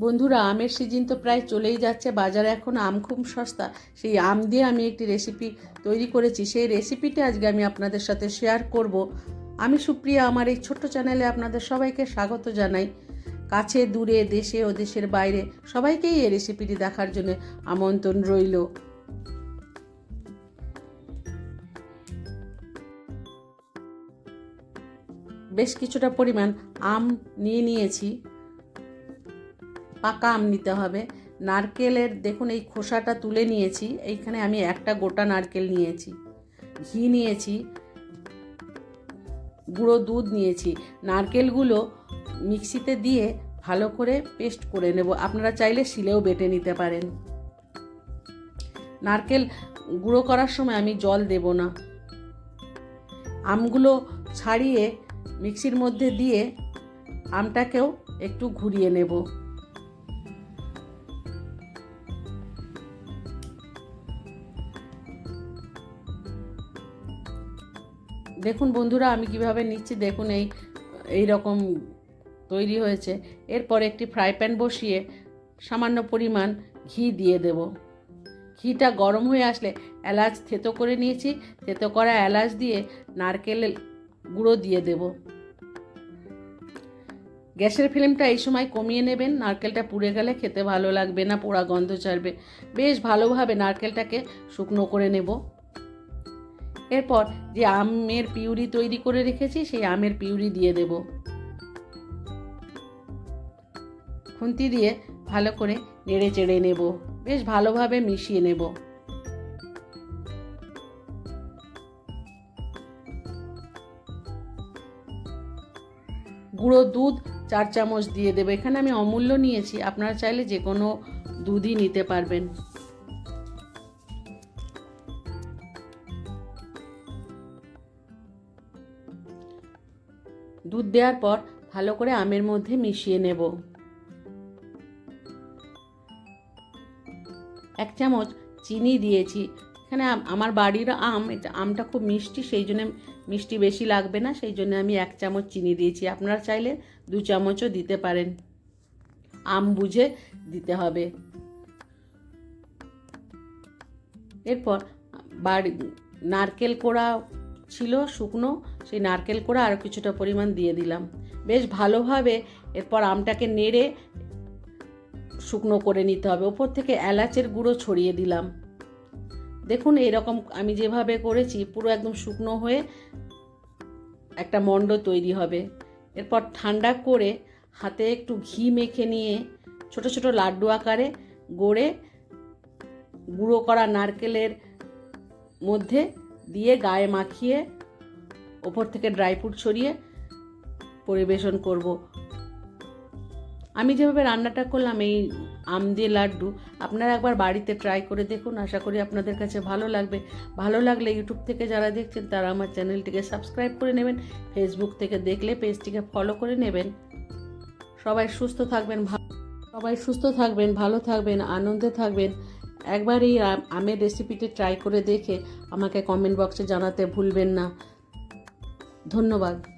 বন্ধুরা, আমের সিজন তো প্রায় চলেই যাচ্ছে। বাজারে এখন আম খুব সস্তা। সেই আম দিয়ে আমি একটি রেসিপি তৈরি করেছি। সেই রেসিপিটা আজকে আমি আপনাদের সাথে শেয়ার করব। আমি সুপ্রিয়া, আমার এই ছোট্ট চ্যানেলে আপনাদের সবাইকে স্বাগত জানাই। কাছে, দূরে, দেশে ও দেশের বাইরে সবাইকেই এই রেসিপিটি দেখার জন্য আমন্ত্রণ রইল। বেশ কিছুটা পরিমাণ আম নিয়ে নিয়েছি। পাকা আম নিতে হবে। নারকেলের, দেখুন এই খোসাটা তুলে নিয়েছি, এইখানে আমি একটা গোটা নারকেল নিয়েছি, ঘি নিয়েছি, গুঁড়ো দুধ নিয়েছি। নারকেলগুলো মিক্সিতে দিয়ে ভালো করে পেস্ট করে নেব। আপনারা চাইলে শিলেও বেটে নিতে পারেন। নারকেল গুঁড়ো করার সময় আমি জল দেব না। আমগুলো ছাড়িয়ে মিক্সির মধ্যে দিয়ে আমটাকেও একটু ঘুরিয়ে নেব। দেখুন বন্ধুরা, আমি কীভাবে নিচ্ছি, দেখুন এই এই রকম তৈরি হয়েছে। এরপর একটি ফ্রাই প্যান বসিয়ে সামান্য পরিমাণ ঘি দিয়ে দেব। ঘিটা গরম হয়ে আসলে এলাচ থেতো করে নিয়েছি, থেতো করা এলাচ দিয়ে নারকেল গুঁড়ো দিয়ে দেব। গ্যাসের ফ্লেমটা এই সময় কমিয়ে নেবেন, নারকেলটা পুড়ে গেলে খেতে ভালো লাগবে না, পোড়া গন্ধ ছাড়বে। বেশ ভালোভাবে নারকেলটাকে শুকনো করে নেব। এরপর যে আমের পিউরি তৈরি করে রেখেছি, সেই আমের পিউরি দিয়ে দেব। খুন্তি দিয়ে ভালো করে নেড়ে চেড়ে নেব। বেশ ভালোভাবে মিশিয়ে নেব। গুঁড়ো দুধ চার চামচ দিয়ে দেবো। এখানে আমি অমূল্য নিয়েছি। আপনারা চাইলে যে কোনো দুধই নিতে পারবেন। দুধ দেওয়ার পর ভালো করে আমের মধ্যে মিশিয়ে নেব। এক চামচ চিনি দিয়েছি। এখানে আমার বাড়ির আম, এটা আমটা খুব মিষ্টি, সেই জন্য মিষ্টি বেশি লাগবে না, সেই জন্য আমি এক চামচ চিনি দিয়েছি। আপনারা চাইলে দু চামচও দিতে পারেন। আম বুঝে দিতে হবে। এরপর বাড়ি নারকেল কোড়া ছিল শুকনো, সেই নারকেল কোড়া আরও কিছুটা পরিমাণ দিয়ে দিলাম। বেশ ভালোভাবে এরপর আমটাকে নেড়ে শুকনো করে নিতে হবে। ওপর থেকে এলাচের গুঁড়ো ছড়িয়ে দিলাম। দেখুন, এরকম আমি যেভাবে করেছি, পুরো একদম শুকনো হয়ে একটা মণ্ড তৈরি হবে। এরপর ঠান্ডা করে হাতে একটু ঘি মেখে নিয়ে ছোট ছোট লাড্ডু আকারে গড়ে গুঁড়ো করা নারকেলের মধ্যে দিয়ে গায়ে মাখিয়ে ওপর থেকে ড্রাই ফ্রুট ছড়িয়ে পরিবেশন করব। আমি যেভাবে রান্নাটা করলাম, এই আম দিয়ে লাড্ডু, আপনারা একবার বাড়িতে ট্রাই করে দেখুন। আশা করি আপনাদের কাছে ভালো লাগবে। ভালো লাগলে ইউটিউব থেকে যারা দেখছেন, তারা আমার চ্যানেলটিকে সাবস্ক্রাইব করে নেবেন। ফেসবুক থেকে দেখলে পেজটিকে ফলো করে নেবেন। সবাই সুস্থ থাকবেন সবাই সুস্থ থাকবেন, ভালো থাকবেন, আনন্দে থাকবেন। একবার এই আমের রেসিপিটি ট্রাই করে দেখে আমাকে কমেন্ট বক্সে জানাতে ভুলবেন না। ধন্যবাদ।